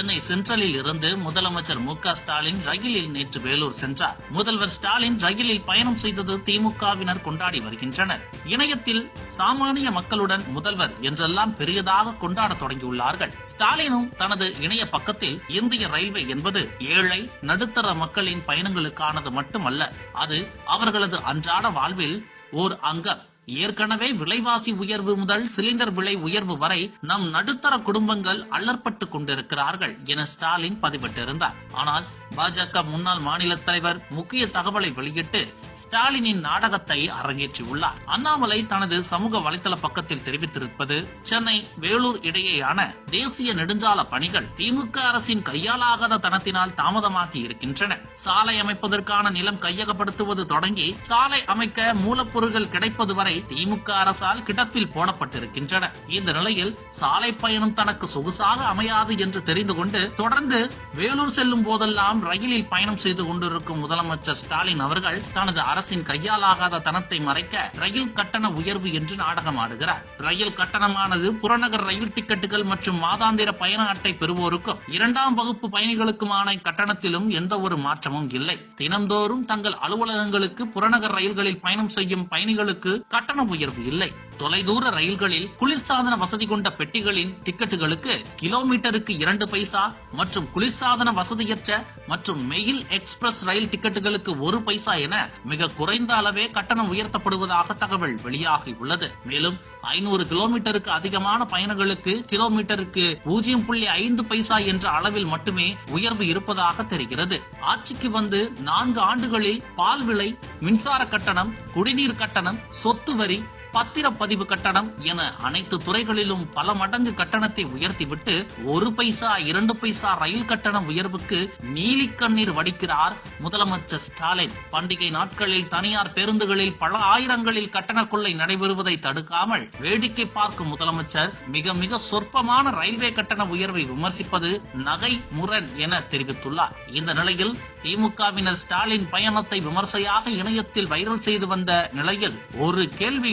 சென்னை சென்ட்ரலில் இருந்து முதலமைச்சர் மு ஸ்டாலின் ரயிலில் நேற்று வேலூர் சென்றார். முதல்வர் ஸ்டாலின் ரயிலில் பயணம் செய்தது திமுகவினர் கொண்டாடி வருகின்றனர். இணையத்தில் சாமானிய மக்களுடன் முதல்வர் என்றெல்லாம் பெரியதாக கொண்டாட தொடங்கியுள்ளார்கள். ஸ்டாலினும் தனது இணைய பக்கத்தில் இந்திய ரயில்வே என்பது ஏழை நடுத்தர மக்களின் பயணங்களுக்கானது மட்டுமல்ல அது அவர்களது அன்றாட வாழ்வில் ஓர் அங்கம். ஏற்கனவே விலைவாசி உயர்வு முதல் சிலிண்டர் விலை உயர்வு வரை நம் நடுத்தர குடும்பங்கள் அல்லற்பட்டு கொண்டிருக்கிறார்கள் என ஸ்டாலின் பதிவிட்டிருந்தார். ஆனால் பாஜக முன்னாள் மாநில தலைவர் முக்கிய தகவலை வெளியிட்டு ஸ்டாலினின் நாடகத்தை அரங்கேற்றியுள்ளார். அண்ணாமலை தனது சமூக வலைதள பக்கத்தில் தெரிவித்திருப்பது சென்னை வேலூர் இடையேயான தேசிய நெடுஞ்சால பணிகள் திமுக அரசின் கையாலாகாத தனத்தினால் தாமதமாகி இருக்கின்றன. சாலை அமைப்பதற்கான நிலம் கையகப்படுத்துவது தொடங்கி சாலை அமைக்க மூலப்பொருட்கள் கிடைப்பது வரை திமுக அரசால் கிடப்பில் போடப்பட்டிருக்கின்றன. இந்த நிலையில் சாலை பயணம் தனக்கு சொகுசாக அமையாது என்று தெரிந்து கொண்டு தொடர்ந்து வேலூர் செல்லும் போதெல்லாம் ரயிலில் பயணம் செய்து கொண்டிருக்கும் முதலமைச்சர் ஸ்டாலின் அவர்கள் தனது அரசின் கையாலாகாத தனத்தை மறைக்க ரயில் கட்டண உயர்வு என்று நாடகம் ஆடுகிறார் ரயில் கட்டணமானது புறநகர் ரயில் டிக்கெட்டுகள் மற்றும் மாதாந்திர பயண அட்டை பெறுவோருக்கும் இரண்டாம் வகுப்பு பயணிகளுக்குமான கட்டணத்திலும் எந்த ஒரு மாற்றமும் இல்லை. தினந்தோறும் தங்கள் அலுவலகங்களுக்கு புறநகர் ரயில்களில் பயணம் செய்யும் பயணிகளுக்கு கட்டண உயர்வு இல்லை. தொலைதூர ரயில்களில் குளிர்சாதன வசதி கொண்ட பெட்டிகளின் டிக்கெட்டுகளுக்கு கிலோமீட்டருக்கு இரண்டு பைசா மற்றும் குளிர்சாதன வசதியற்ற மற்றும் மெயில் எக்ஸ்பிரஸ் ரயில் டிக்கெட்டுகளுக்கு ஒரு பைசா என மிக குறைந்த அளவே கட்டணம் உயர்த்தப்படுவதாக தகவல் வெளியாகி உள்ளது. மேலும் ஐநூறு கிலோமீட்டருக்கு அதிகமான பயணங்களுக்கு கிலோமீட்டருக்கு பூஜ்ஜியம் புள்ளி ஐந்து பைசா என்ற அளவில் மட்டுமே உயர்வு இருப்பதாக தெரிகிறது. ஆட்சிக்கு வந்து நான்கு ஆண்டுகளில் பால் விலை மின்சார கட்டணம் குடிநீர் கட்டணம் சொத்து வரி பத்திரப்பதிவு கட்டணம் என அனைத்து துறைகளிலும் பல மடங்கு கட்டணத்தை உயர்த்திவிட்டு ஒரு பைசா இரண்டு பைசா ரயில் கட்டண உயர்வுக்கு நீலி கண்ணீர் வடிக்கிறார் முதலமைச்சர் ஸ்டாலின். பண்டிகை நாட்களில் தனியார் பேருந்துகளில் பல ஆயிரங்களில் கட்டண கொள்ளை நடைபெறுவதை தடுக்காமல் வேடிக்கை பார்க்கும் முதலமைச்சர் மிக மிக சொற்பமான ரயில்வே கட்டண உயர்வை விமர்சிப்பது நகை முரண் என தெரிவித்துள்ளார். இந்த நிலையில் திமுகவினர் ஸ்டாலின் பயணத்தை விமர்சையாக இணையத்தில் வைரல் செய்து வந்த நிலையில் ஒரு கேள்வி